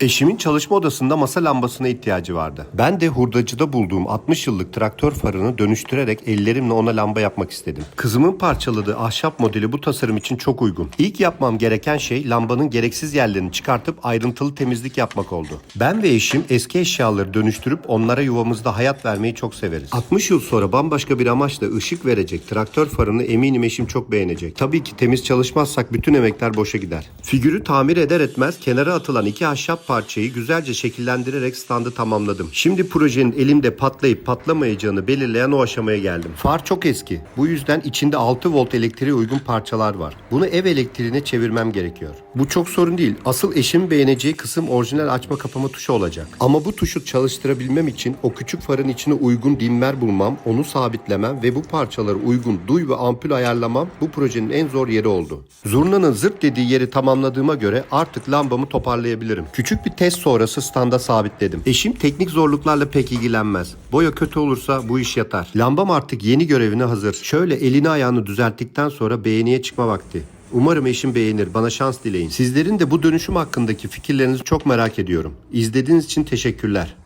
Eşimin çalışma odasında masa lambasına ihtiyacı vardı. Ben de hurdacıda bulduğum 60 yıllık traktör farını dönüştürerek ellerimle ona lamba yapmak istedim. Kızımın parçaladığı ahşap modeli bu tasarım için çok uygun. İlk yapmam gereken şey lambanın gereksiz yerlerini çıkartıp ayrıntılı temizlik yapmak oldu. Ben ve eşim eski eşyaları dönüştürüp onlara yuvamızda hayat vermeyi çok severiz. 60 yıl sonra bambaşka bir amaçla ışık verecek traktör farını eminim eşim çok beğenecek. Tabii ki temiz çalışmazsak bütün emekler boşa gider. Figürü tamir eder etmez kenara atılan iki ahşap parçayı güzelce şekillendirerek standı tamamladım. Şimdi projenin elimde patlayıp patlamayacağını belirleyen o aşamaya geldim. Far çok eski. Bu yüzden içinde 6 volt elektriğe uygun parçalar var. Bunu ev elektriğine çevirmem gerekiyor. Bu çok sorun değil. Asıl eşim beğeneceği kısım orijinal açma kapama tuşu olacak. Ama bu tuşu çalıştırabilmem için o küçük farın içine uygun dimmer bulmam, onu sabitlemem ve bu parçalara uygun duy ve ampul ayarlamam bu projenin en zor yeri oldu. Zurnanın zırt dediği yeri tamamladığıma göre artık lambamı toparlayabilirim. Küçük bir test sonrası standa sabitledim. Eşim teknik zorluklarla pek ilgilenmez. Boya kötü olursa bu iş yatar. Lambam artık yeni görevine hazır. Şöyle elini ayağını düzelttikten sonra beğeniye çıkma vakti. Umarım eşim beğenir. Bana şans dileyin. Sizlerin de bu dönüşüm hakkındaki fikirlerinizi çok merak ediyorum. İzlediğiniz için teşekkürler.